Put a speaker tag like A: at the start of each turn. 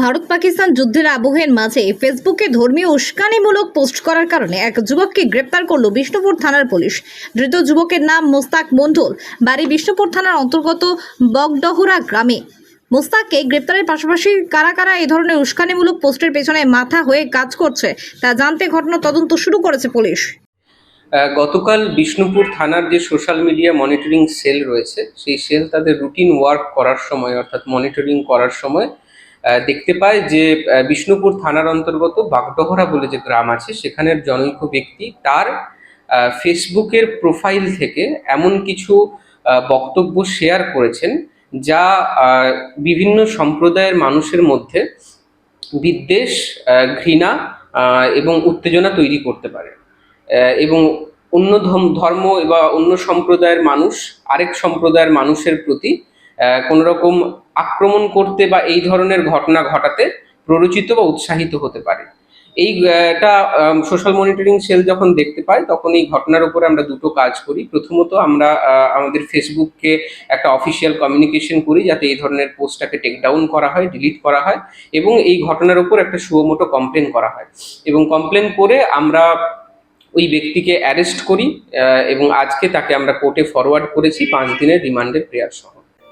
A: ভারত পাকিস্তান যুদ্ধের আবহের মাঝে ফেসবুকে ধর্মীয় উস্কানিমূলক পোস্ট করার কারণে এক যুবককে গ্রেপ্তার করল বিষ্ণুপুর থানার পুলিশ। ধৃত যুবকের নাম মোস্তাক মণ্ডল। বাড়ি বিষ্ণুপুর থানার অন্তর্গত বগডহরা গ্রামে। মোস্তাককে গ্রেপ্তারের পাশাপাশি কারা কারা এই ধরনের উস্কানিমূলক পোস্টের পেছনে মাথা হয়ে কাজ করছে, তা জানতে ঘটনা তদন্ত শুরু করেছে পুলিশ।
B: গতকাল বিষ্ণুপুর থানার যে সোশ্যাল মিডিয়া মনিটরিং সেল রয়েছে, সেই সেল তাদের রুটিন ওয়ার্ক করার সময়, অর্থাৎ মনিটরিং করার সময় দেখতে পায় যে বিষ্ণুপুর থানার অন্তর্গত বাগডহরা বলে যে গ্রাম আছে, সেখানের জনৈক ব্যক্তি তার ফেসবুকের প্রোফাইল থেকে এমন কিছু বক্তব্য শেয়ার করেছেন যা বিভিন্ন সম্প্রদায়ের মানুষের মধ্যে বিদ্বেষ ঘৃণা এবং উত্তেজনা তৈরি করতে পারে। এবং অন্য ধর্ম বা অন্য সম্প্রদায়ের মানুষ, আরেক সম্প্রদায়ের মানুষের প্রতি কোনো রকম আক্রমণ করতে বা এই ধরনের ঘটনা ঘটাতে প্ররোচিত বা উৎসাহিত হতে পারে। এই এটা সোশ্যাল মনিটরিং সেল যখন দেখতে পায়, তখন এই ঘটনার উপরে আমরা দুটো কাজ করি। প্রথমত আমরা আমাদের ফেসবুককে একটা অফিসিয়াল কমিউনিকেশন করি, যাতে এই ধরনের পোস্টটাকে টেক ডাউন করা হয় ডিলিট করা হয় এবং এই ঘটনার উপর একটা সুমোটো কমপ্লেন করা হয়। এবং কমপ্লেন করে আমরা ওই ব্যক্তিকে অ্যারেস্ট করি এবং আজকে তাকে আমরা কোর্টে ফরওয়ার্ড করেছি, পাঁচ দিনের রিমান্ডের প্রেয়ার সহ।